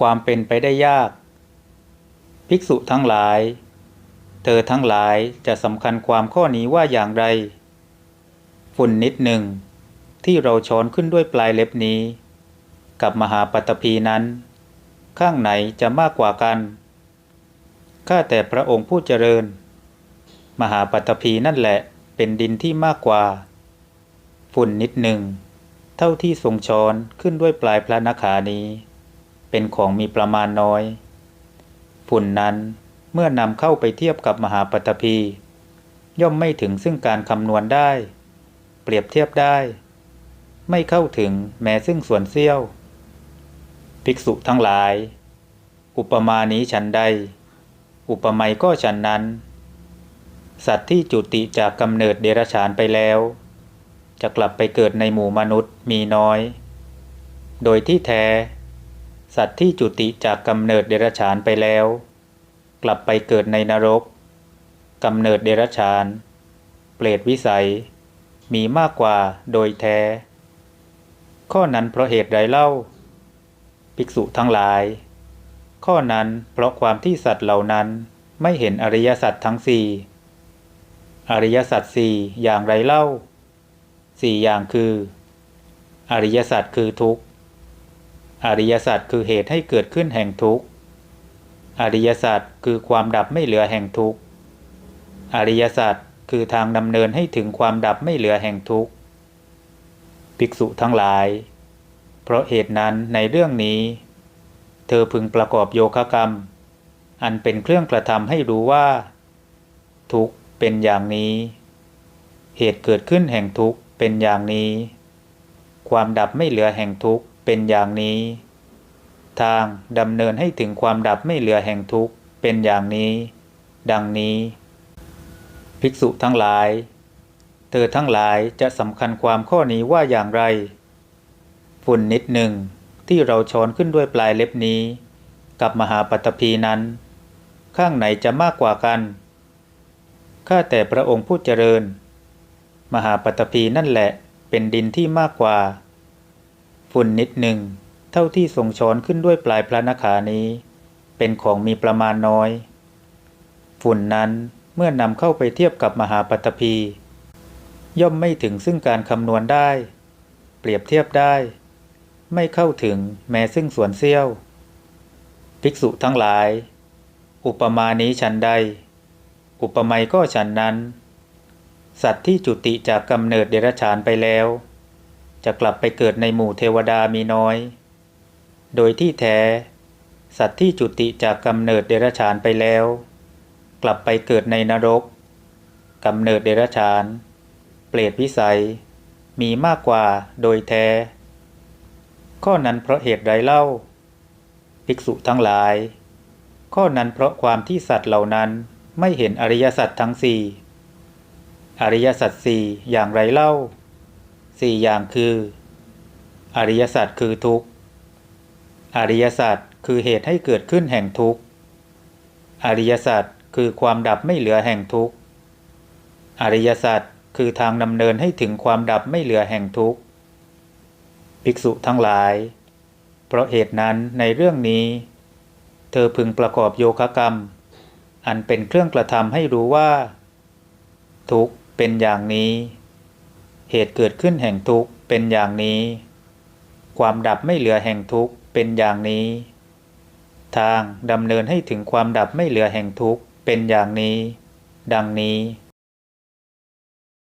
ความเป็นไปได้ยาก ภิกษุทั้งหลาย เธอทั้งหลายจะสำคัญความข้อนี้ว่าอย่างไร ฝุ่นนิดหนึ่ง ที่เราช้อนขึ้นด้วยปลายเล็บนี้ กับมหาปัตตภีนั้น ข้างไหนจะมากกว่ากัน ข้าแต่พระองค์ผู้เจริญ มหาปัตตภีนั่นแหละเป็นดินที่มากกว่า ฝุ่นนิดหนึ่ง เท่าที่ทรงช้อนขึ้นด้วยปลายพระนขานี้ เป็นของมีประมาณน้อยฝุ่นนั้นเมื่อนำเข้าไปเทียบกับมหาปัตตภีย่อมไม่ถึงซึ่งการคำนวณได้ เปรียบเทียบได้ ไม่เข้าถึงแม้ซึ่งส่วนเสี้ยว ภิกษุทั้งหลาย อุปมานี้ฉันใด อุปไมยก็ฉันนั้น สัตว์ที่จุติจากกำเนิดเดรัจฉานไปแล้ว จะกลับไปเกิดในหมู่มนุษย์มีน้อย โดยที่แท้ สัตว์ที่จุติจากกำเนิดเดรัจฉานไปแล้ว กลับไปเกิดในนรกกำเนิดเดรัจฉาน เปรตวิสัย มีมากกว่าโดยแท้ ข้อนั้นเพราะเหตุใดเล่า ภิกษุทั้งหลาย ข้อนั้นเพราะความที่สัตว์เหล่านั้นไม่เห็นอริยสัจทั้งสี่อริยสัจสี่อย่างไรเล่าสี่อย่างคือ อริยสัจคือทุกข์ อริยสัจคือเหตุให้เกิดขึ้นแห่งทุกข์ อริยสัจคือความดับไม่เหลือแห่งทุกข์ อริยสัจคือทางดำเนินให้ถึงความดับไม่เหลือแห่งทุกข์ ภิกษุทั้งหลาย เพราะเหตุนั้นในเรื่องนี้ เธอพึงประกอบโยคะกรรม อันเป็นเครื่องกระทำให้รู้ว่า ทุกข์เป็นอย่างนี้ เหตุเกิดขึ้นแห่งทุกข์เป็นอย่างนี้ ความดับไม่เหลือแห่งทุกข์ เป็นอย่างนี้ ทางดำเนินให้ถึงความดับไม่เหลือแห่งทุกข์เป็นอย่างนี้ ดังนี้ ภิกษุทั้งหลาย เธอทั้งหลายจะสำคัญความข้อนี้ว่าอย่างไร ฝุ่นนิดหนึ่งที่เราช้อนขึ้นด้วยปลายเล็บนี้ กับมหาปัตตภีนั้น ข้างไหนจะมากกว่ากันข้าแต่พระองค์ผู้เจริญ มหาปัตตภีนั่นแหละเป็นดินที่มากกว่า ฝุ่นนิดหนึ่ง เท่าที่ทรงช้อนขึ้นด้วยปลายพระนขานี้ เป็นของมีประมาณน้อย ฝุ่นนั้นเมื่อนำเข้าไปเทียบกับมหาปัตตภีย่อมไม่ถึงซึ่งการคำนวณได้ เปรียบเทียบได้ ไม่เข้าถึงแม้ซึ่งส่วนเสี้ยว ภิกษุทั้งหลาย อุปมานี้ฉันใด อุปไมยก็ฉันนั้น สัตว์ที่จุติจากกำเนิดเดรัจฉานไปแล้ว จะกลับไปเกิดในหมู่เทวดามีน้อย โดยที่แท้ สัตว์ที่จุติจากกำเนิดเดรัจฉานไปแล้ว กลับไปเกิดในนรกกำเนิดเดรัจฉาน เปรตวิสัย มีมากกว่าโดยแท้ ข้อนั้นเพราะเหตุไรเล่า ภิกษุทั้งหลาย ข้อนั้นเพราะความที่สัตว์เหล่านั้นไม่เห็นอริยสัจทั้งสี่อริยสัจสี่อย่างไรเล่า สี่อย่างคือ อริยสัจคือทุกข์ อริยสัจคือเหตุให้เกิดขึ้นแห่งทุกข์ อริยสัจคือความดับไม่เหลือแห่งทุกข์ อริยสัจคือทางดำเนินให้ถึงความดับไม่เหลือแห่งทุกข์ ภิกษุทั้งหลาย เพราะเหตุนั้นในเรื่องนี้ เธอพึงประกอบโยคะกรรม อันเป็นเครื่องกระทำให้รู้ว่า ทุกข์เป็นอย่างนี้ เหตุเกิดขึ้นแห่งทุกข์เป็นอย่างนี้ ความดับไม่เหลือแห่งทุกข์เป็นอย่างนี้ ทางดำเนินให้ถึงความดับไม่เหลือแห่งทุกข์เป็นอย่างนี้ ดังนี้